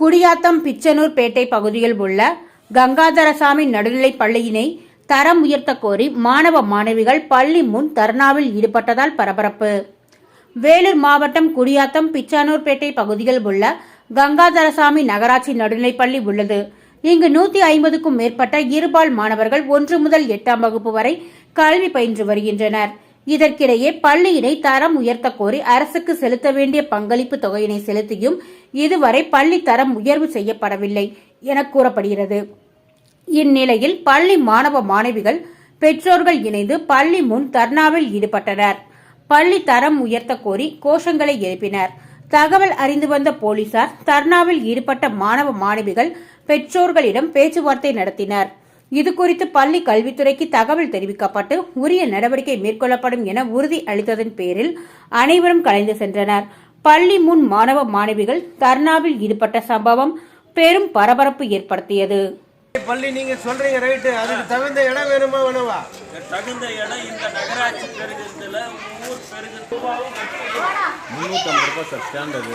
குடியாத்தம் பிச்சனூர் பேட்டை பகுதியில் உள்ள கங்காதரசாமி நடுநிலைப் பள்ளியினை தரம் உயர்த்த கோரி மாணவ மாணவிகள் பள்ளி முன் தர்ணாவில் ஈடுபட்டதால் பரபரப்பு. வேலூர் மாவட்டம் குடியாத்தம் பிச்சானூர்பேட்டை பகுதியில் உள்ள கங்காதரசாமி நகராட்சி நடுநிலைப்பள்ளி உள்ளது. இங்கு நூத்தி ஐம்பதுக்கும் மேற்பட்ட இருபால் மாணவர்கள் ஒன்று முதல் எட்டாம் வகுப்பு வரை கல்வி பயின்று வருகின்றனர். இதற்கிடையே பள்ளியினை தரம் உயர்த்த கோரி அரசுக்கு செலுத்த வேண்டிய பங்களிப்பு தொகையினை செலுத்தியும் இதுவரை பள்ளி தரம் உயர்வு செய்யப்படவில்லை என கூறப்படுகிறது. இந்நிலையில் பள்ளி மாணவ மாணவிகள் பெற்றோர்கள் இணைந்து பள்ளி முன் தர்ணாவில் ஈடுபட்டனர். பள்ளி தரம் உயர்த்த கோரி கோஷங்களை எழுப்பினர். தகவல் அறிந்து வந்த போலீசார் தர்ணாவில் ஈடுபட்ட மாணவ மாணவிகள் பெற்றோர்களிடம் பேச்சுவார்த்தை நடத்தினர். இதுகுறித்து பள்ளி கல்வித்துறைக்கு தகவல் தெரிவிக்கப்பட்டு உரிய நடவடிக்கை மேற்கொள்ளப்படும் என உறுதி அளித்ததன் பேரில் அனைவரும் கலைந்து சென்றனர். பள்ளி முன் மாணவ மாணவிகள் தர்ணாவில் ஈடுபட்ட சம்பவம் பெரும் பரபரப்பு ஏற்படுத்தியது. பள்ளி நீங்க சொல்றீங்க ரைட்டு. அதுக்கு தகுந்த இடம் வேணுமா வேணுமா? தகுந்த இடம் இந்த நகராட்சி பெருகிறதுல ஊர் பெருகிறது முந்நூற்றம்பது ரூபாய் சார் ஸ்டாண்டர்டு